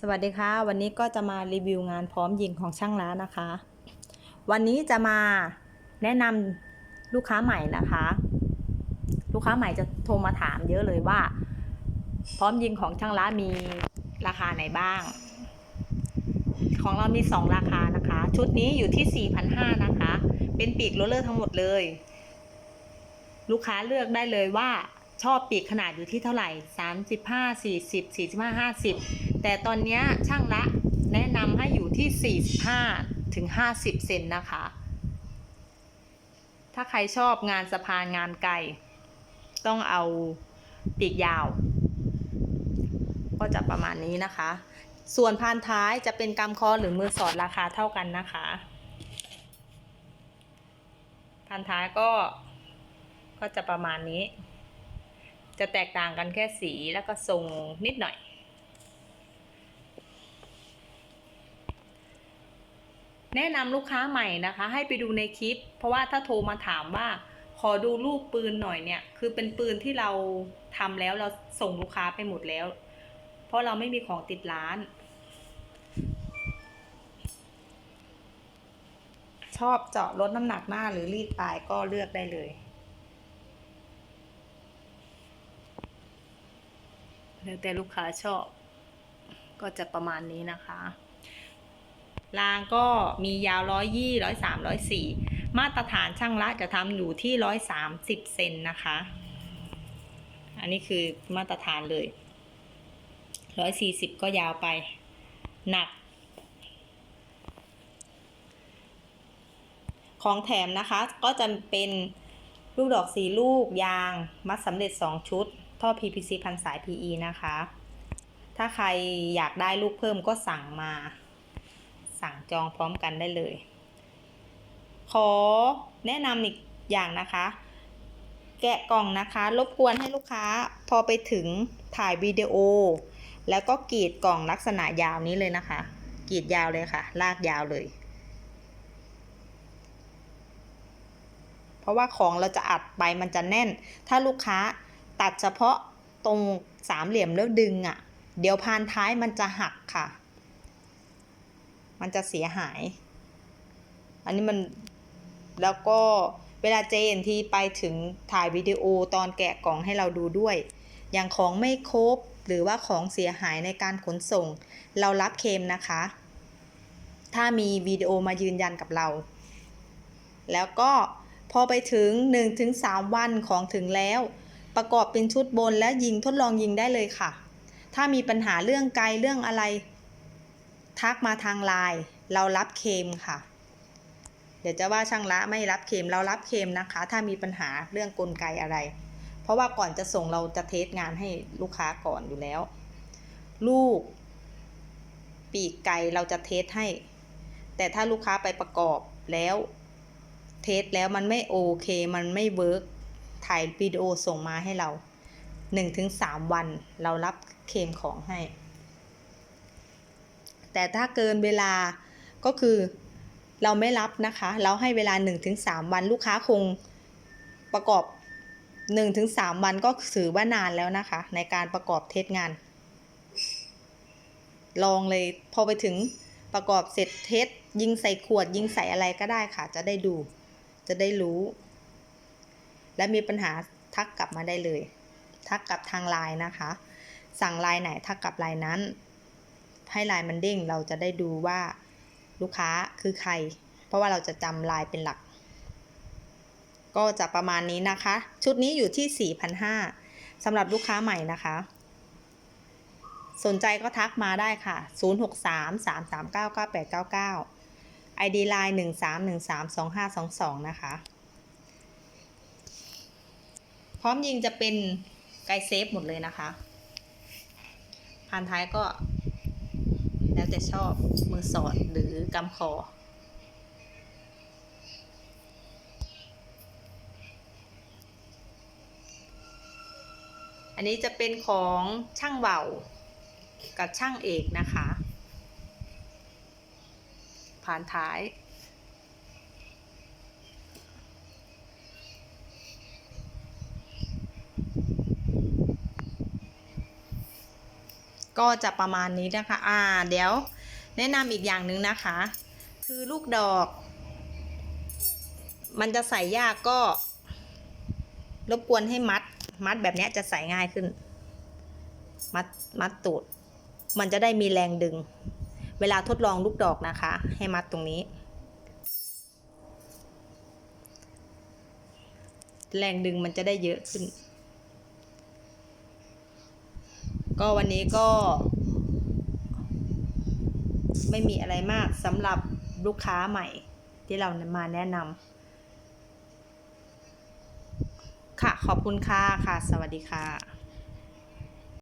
สวัสดีค่ะ วันนี้ก็จะมารีวิวงานพร้อมยิงของช่างร้านนะคะ วันนี้จะมาแนะนำลูกค้าใหม่นะคะ ลูกค้าใหม่จะโทรมาถามเยอะเลยว่า พร้อมยิงของช่างร้านมีราคาไหนบ้าง ของเรามี 2 ราคานะคะ ชุดนี้อยู่ที่ 4,500นะคะ เป็นปีกโรลเลอร์ทั้งหมดเลย ลูกค้าเลือกได้เลยว่า ชอบปีกขนาดอยู่ที่เท่าไหร่ 35 40 45 50 แต่ตอนนี้ช่างละแนะนำให้อยู่ที่ 45 ถึง 50 เซนนะคะ ถ้าใครชอบงานสะพานงานไกล ต้องเอาปีกยาว ก็จะประมาณนี้นะคะ ส่วนพานท้ายจะเป็นกำคอหรือมือสอดราคาเท่ากันนะคะพานท้ายก็ก็จะประมาณนี้ จะแตกต่างกันแค่สีแล้วก็ทรงนิดหน่อย แนะนำลูกค้าใหม่นะคะ ให้ไปดูในคลิป เพราะว่าถ้าโทรมาถามว่า ขอดูรูปปืนหน่อยเนี่ย คือเป็นปืนที่เราทำแล้วเราส่งลูกค้าไปหมดแล้ว เพราะเราไม่มีของติดร้าน ชอบเจาะลดน้ำหนักหน้าหรือรีดปลายก็เลือกได้เลย แล้วแต่ลูกค้าชอบ ก็จะประมาณนี้นะคะ รางก็มียาวร้อยยี่ร้อยสามร้อยสี่มาตรฐานช่างละจะทำอยู่ที่ร้อยสามสิบเซนนะคะ อันนี้คือมาตรฐานเลยร้อยสี่สิบก็ยาวไป หนัก ของแถมนะคะก็จะเป็นลูกดอกสีลูกยาง มัดสำเร็จ2ชุด ท่อ PPC พันสาย PE นะคะ ถ้าใครอยากได้ลูกเพิ่มก็สั่งมา สั่งจองพร้อมกันได้เลย ขอแนะนำอีกอย่างนะคะ แกะกล่องนะคะ รบกวนให้ลูกค้าพอไปถึงถ่ายวิดีโอ แล้วก็กรีดกล่องลักษณะยาวนี้เลยนะคะ กรีดยาวเลยค่ะ ลากยาวเลย เพราะว่าของเราจะอัดไปมันจะแน่น ถ้าลูกค้า ตัดเฉพาะตรงสามเหลี่ยมแล้วดึงอะ่ะ เดี๋ยวพานท้ายมันจะหักค่ะ มันจะเสียหาย อันนี้มันแล้วก็เวลาเจนที่ไปถึงถ่ายวิดีโอตอนแกะกล่องให้เราดูด้วย อย่างของไม่ครบหรือว่าของเสียหายในการขนส่ง เรารับเคมนะคะ ถ้ามีวิดีโอมายืนยันกับเรา แล้วก็พอไปถึง 1-3 วันของถึงแล้ว ประกอบเป็นชุดบนแล้วยิงทดลองยิงได้เลยค่ะ ถ้ามีปัญหาเรื่องไกลเรื่องอะไร ทักมาทางไลน์เรารับเคมค่ะ เดี๋ยวจะว่าช่างละไม่รับเคมเรารับเคมนะคะ ถ้ามีปัญหาเรื่องกลไกอะไร เพราะว่าก่อนจะส่งเราจะเทสงานให้ลูกค้าก่อนอยู่แล้ว ลูก ปีกไก่เราจะเทสให้ แต่ถ้าลูกค้าไปประกอบแล้ว เทสแล้วมันไม่โอเค มันไม่เวิร์ก ถ่ายวิดีโอส่งมาให้เรา 1-3 วันเรารับเคลมของให้ แต่ถ้าเกินเวลาก็คือเราไม่รับนะคะ เราให้เวลา 1-3 วันลูกค้าคงประกอบ 1-3 วันก็ถือว่านานแล้วนะคะ ในการประกอบเทสงาน ลองเลยพอไปถึงประกอบเสร็จเทสยิงใส่ขวดยิงใส่อะไรก็ได้ค่ะ จะได้ดูจะได้รู้ และมีปัญหาทักกลับมาได้เลย ทักกลับทางไลน์นะคะ สั่งไลน์ไหนทักกลับไลน์นั้น ให้ไลน์มันเด้งเราจะได้ดูว่าลูกค้าคือใคร เพราะว่าเราจะจำไลน์เป็นหลัก ก็จะประมาณนี้นะคะ ชุดนี้อยู่ที่ 4,500สำหรับลูกค้าใหม่นะคะ สนใจก็ทักมาได้ค่ะ 0633399899 ID line 13132522 นะคะ ร้อมยิงจะเป็นไกเซฟหมดเลยนะคะพานท้ายก็ แล้วแต่ชอบมือสอดหรือกำคออันนี้จะเป็นของช่างเบากับช่างเอกนะคะ ผ่านท้าย ก็จะประมาณนี้นะคะ อ่า เดี๋ยว แนะนำอีกอย่างหนึ่งนะคะ คือลูกดอก มันจะใส่ยากก็ รบกวนให้มัด มัดแบบนี้จะใส่ง่ายขึ้น มัด มัดตูด มันจะได้มีแรงดึง เวลาทดลองลูกดอกนะคะ ให้มัดตรงนี้ แรงดึงมันจะได้เยอะขึ้น ก็วันนี้ก็ ไม่มีอะไรมากสำหรับลูกค้าใหม่ที่เรามาแนะนำค่ะขอบคุณค่ะค่ะ สวัสดีค่ะ